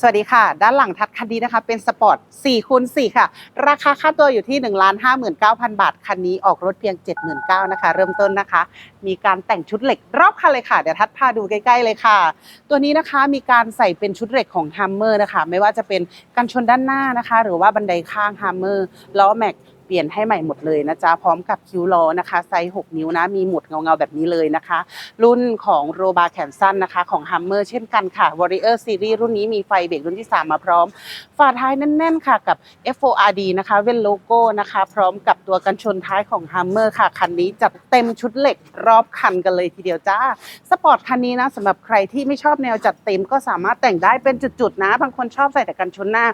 สวัสดีค่ะ ด้านหลังทัดคันนี้นะคะ เป็นสปอร์ต4คูณ4ค่ะ ราคาค่าตัวอยู่ที่ 1 5 9 0 0 0 บาท คันนี้ออกรถเพียง 79,000นะคะ เริ่มต้นนะคะ มีการแต่งชุดเหล็กรอบคันเลยค่ะ เดี๋ยวทัดพาดูใกล้ ๆ เลยค่ะ ตัวนี้นะคะมีการใส่เป็นชุดเหล็กของฮัมเมอร์นะคะ ไม่ว่าจะเป็นกันชนด้านหน้านะคะ หรือว่าบันไดข้างฮัมเมอร์ล้อแม็ก เปลี่ยนให้ใหม่หมดเลยนะจ๊ะพร้อมกับคิ้วล้อนะคะไซส์6นิ้วนะมีหมุดเงาๆแบบนี้เลยนะคะ รุ่นของโรบาแขนสั้นนะคะ ของ Hummer เช่นกันค่ะ Warrior Series รุ่นนี้มีไฟเบรกรุ่นที่ 3 มาพร้อมฝาท้ายแน่นๆค่ะกับ F4RD นะคะเว้นโลโก้นะคะ พร้อมกับตัวกันชนท้ายของ Hummer ค่ะคันนี้จัดเต็มชุดเหล็กรอบคันกันเลยทีเดียวจ้าสปอร์ตคันนี้นะสำหรับใครที่ไม่ชอบแนวจัดเต็มก็สามารถแต่งได้เป็นจุดๆนะ บางคนชอบใส่แต่กันชนหน้า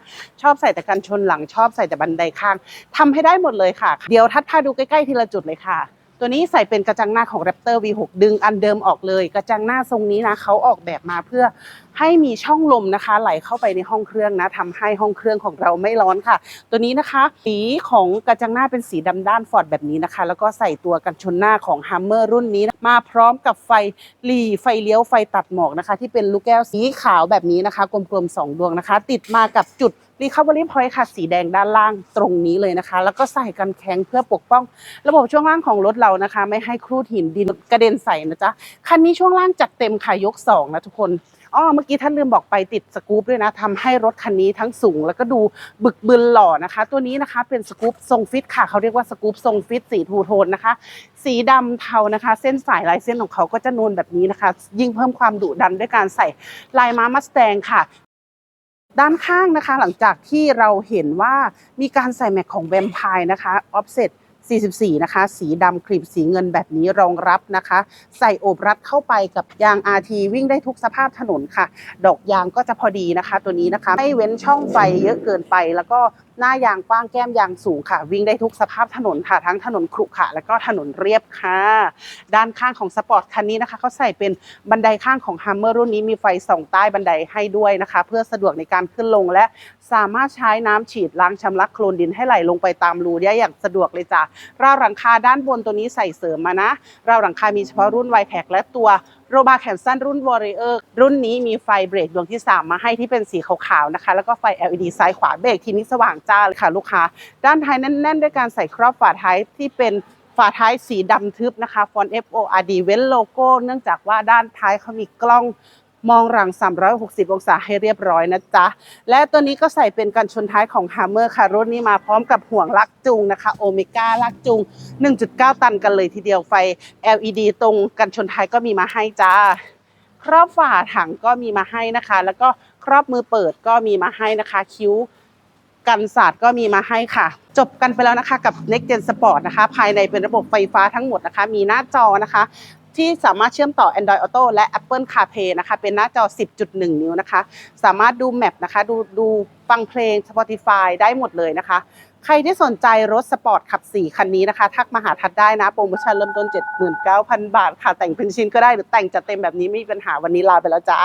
ชอบใส่แต่กันชนหลังชอบใส่แต่บันไดข้างทำให้ได้หมดเลยค่ะ เดี๋ยวทัดพาดูใกล้ๆทีละจุดเลยค่ะ ตัวนี้ใส่เป็นกระจังหน้าของ Raptor V6 ดึงอันเดิมออกเลย กระจังหน้าทรงนี้นะเขาออกแบบมาเพื่อ ให้มีช่องลมนะคะ ไหลเข้าไปในห้องเครื่องนะทำให้ห้องเครื่องของเราไม่ร้อนค่ะ ตัวนี้นะคะสีของกระจังหน้าเป็นสีดำด้านฟอร์ดแบบนี้นะคะ แล้วก็ใส่ตัวกันชนหน้าของ Hummer รุ่นนี้มาพร้อมกับไฟหลีไฟเลี้ยวไฟตัดหมอกนะคะ ที่เป็นลูกแก้วสีขาวแบบนี้นะคะ กลมๆสองดวงนะคะ ติดมากับจุด Recovery Point ค่ะ สีแดงด้านล่างตรงนี้เลยนะคะ แล้วก็ใส่กันแข็งเพื่อปกป้อง ระบบช่วงล่างของรถเรานะคะ ไม่ให้ครูดหินดินกระเด็นใส่นะจ๊ะคันนี้ช่วงล่างจัดเต็มค่ะยกสองนะทุกคน อ้อเมื่อกี้ท่านลืมบอกไปติดสกู๊ปด้วยนะทำให้รถคันนี้ทั้งสูง แล้วก็ดูบึกบึนหล่อนะคะ ตัวนี้นะคะเป็นสกู๊ปทรงฟิตค่ะเขาเรียกว่าสกู๊ปทรงฟิตสีทูโทนนะคะ สีดำเทานะคะ เส้นสายลายเส้นของเขาก็จะนูนแบบนี้นะคะ ยิ่งเพิ่มความดุดันด้วยการใส่ลายม้ามัสแตงค่ะด้านข้างนะคะหลังจากที่เราเห็นว่ามีการใส่แม็กของแวมไพร์นะคะออฟเซ็ต 44 นะคะ สีดำครีมสีเงินแบบนี้รองรับนะคะ ใส่โอบรัดเข้าไปกับยาง RT วิ่งได้ทุกสภาพถนนค่ะ ดอกยางก็จะพอดีนะคะ ตัวนี้นะคะ ไม่เว้นช่องไฟเยอะเกินไปแล้วก็หน้ายางกว้างแก้มยางสูงค่ะ วิ่งได้ทุกสภาพถนนค่ะ ทั้งถนนขรุขระแล้วก็ถนนเรียบค่ะ ด้านข้างของสปอร์ตคันนี้นะคะเขาใส่เป็นบันไดข้างของ Hummer รุ่นนี้มีไฟส่องใต้บันไดให้ด้วยนะคะ เพื่อสะดวกในการขึ้นลงและสามารถใช้น้ำฉีดล้างชำระโคลนดินให้ไหลลงไปตามรูได้อย่างสะดวกเลยจ้ะราวหลังคาด้านบนตัวนี้ใส่เสริมมานะราวหลังคามีเฉพาะรุ่นไวแพกและตัว โรบาแขนสั้นรุ่น Warrior รุ่นนี้มีไฟเบรกดวงที่ 3 มาให้ที่เป็นสีขาวๆนะคะ แล้วก็ไฟ LED ซ้ายขวาเบรกทีนี้สว่างจ้าเลยค่ะลูกค้า ด้านท้ายแน่นๆ ด้วยการใส่ครอบฝาท้ายที่เป็นฝาท้ายสีดำทึบนะคะฟอนต์ FORD เว้นโลโก้ เนื่องจากว่าด้านท้ายเขามีกล้อง มองหลัง 360 องศาให้เรียบร้อยนะจ๊ะ และตัวนี้ก็ใส่เป็นกันชนท้ายของฮ a มเมอร์ค่ะรุ่นนี้มาพร้อมกับห่วงลักจูงนะคะโอเมก้าลักจูง 1.9 ตันกันเลยทีเดียวไฟ LED ตรงกันชนท้ายก็มีมาให้จ้าครอบฝาถังก็มีมาให้นะคะ แล้วก็ครอบมือเปิดก็มีมาให้นะคะคิ้ว กันศาสตร์ก็มีมาให้ค่ะ จบกันไปแล้วนะคะกับ Next Gen Sport นะคะ ภายในเป็นระบบไฟฟ้าทั้งหมดนะคะ มีหน้าจอนะคะ ที่สามารถเชื่อมต่อ Android Auto และ Apple CarPlay นะคะ เป็นหน้าจอ 10.1 นิ้วนะคะ สามารถดูแมปนะคะ ดูดูฟังเพลง Spotify ได้หมดเลยนะคะ ใครที่สนใจรถสปอร์ตขับ 4 คันนี้นะคะ ทักมาหาทัดได้นะ โปรโมชั่นเริ่มต้น 79,000 บาทค่ะ แต่งเป็นชิ้นก็ได้หรือแต่งจัดเต็มแบบนี้ไม่มีปัญหาวันนี้ลาไปแล้วจ้า